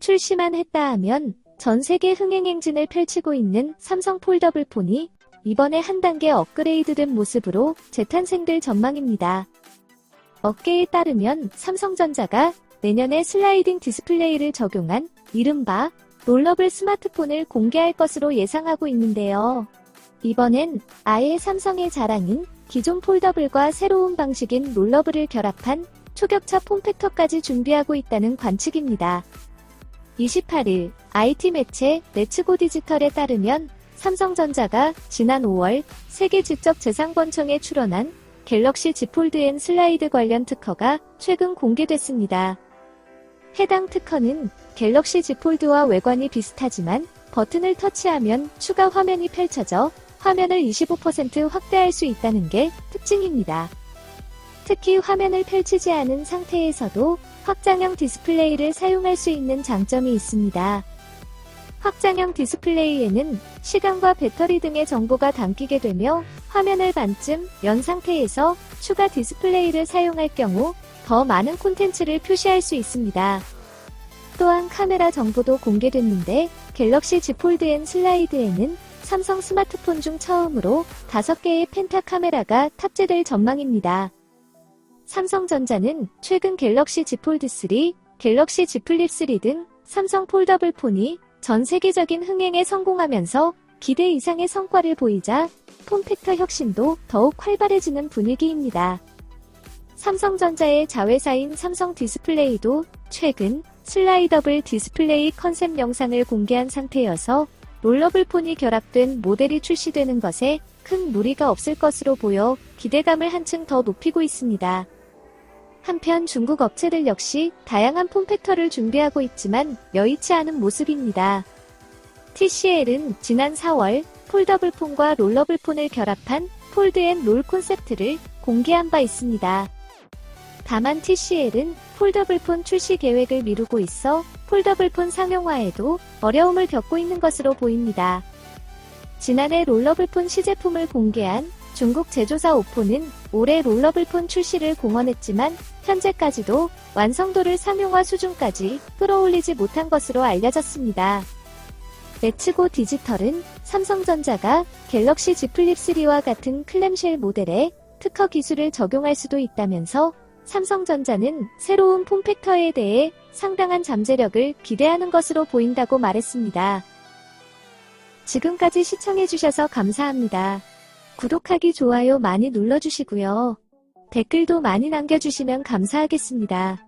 출시만 했다 하면 전 세계 흥행 행진을 펼치고 있는 삼성 폴더블 폰이 이번에 한 단계 업그레이드된 모습으로 재탄생될 전망입니다. 업계에 따르면 삼성전자가 내년에 슬라이딩 디스플레이를 적용한 이른바 롤러블 스마트폰을 공개할 것으로 예상하고 있는데요. 이번엔 아예 삼성의 자랑인 기존 폴더블과 새로운 방식인 롤러블을 결합한 초격차 폼팩터까지 준비하고 있다는 관측입니다. 28일 IT 매체 레츠고 디지털에 따르면 삼성전자가 지난 5월 세계 직접 재상권청에 출원한 갤럭시 Z 폴드 N 슬라이드 관련 특허가 최근 공개됐습니다. 해당 특허는 갤럭시 Z 폴드와 외관이 비슷하지만 버튼을 터치하면 추가 화면이 펼쳐져 화면을 25% 확대할 수 있다는 게 특징입니다. 특히 화면을 펼치지 않은 상태에서도 확장형 디스플레이를 사용할 수 있는 장점이 있습니다. 확장형 디스플레이에는 시간과 배터리 등의 정보가 담기게 되며 화면을 반쯤 연 상태에서 추가 디스플레이를 사용할 경우 더 많은 콘텐츠를 표시할 수 있습니다. 또한 카메라 정보도 공개됐는데 갤럭시 Z 폴드 N 슬라이드에는 삼성 스마트폰 중 처음으로 5개의 펜타 카메라가 탑재될 전망입니다. 삼성전자는 최근 갤럭시 Z 폴드 3, 갤럭시 Z 플립 3 등 삼성 폴더블 폰이 전 세계적인 흥행에 성공하면서 기대 이상의 성과를 보이자 폼팩터 혁신도 더욱 활발해지는 분위기입니다. 삼성전자의 자회사인 삼성 디스플레이도 최근 슬라이더블 디스플레이 컨셉 영상을 공개한 상태여서 롤러블 폰이 결합된 모델이 출시되는 것에 큰 무리가 없을 것으로 보여 기대감을 한층 더 높이고 있습니다. 한편 중국 업체들 역시 다양한 폼팩터를 준비하고 있지만 여의치 않은 모습입니다. TCL은 지난 4월 폴더블 폰과 롤러블 폰을 결합한 폴드 앤 롤 콘셉트를 공개한 바 있습니다. 다만 TCL은 폴더블 폰 출시 계획을 미루고 있어 폴더블 폰 상용화에도 어려움을 겪고 있는 것으로 보입니다. 지난해 롤러블 폰 시제품을 공개한 중국 제조사 오포는 올해 롤러블 폰 출시를 공언했지만 현재까지도 완성도를 상용화 수준까지 끌어올리지 못한 것으로 알려졌습니다. 레츠고 디지털은 삼성전자가 갤럭시 Z 플립 3와 같은 클램쉘 모델에 특허 기술을 적용할 수도 있다면서 삼성전자는 새로운 폼팩터에 대해 상당한 잠재력을 기대하는 것으로 보인다고 말했습니다. 지금까지 시청해주셔서 감사합니다. 구독하기, 좋아요 많이 눌러주시고요. 댓글도 많이 남겨주시면 감사하겠습니다.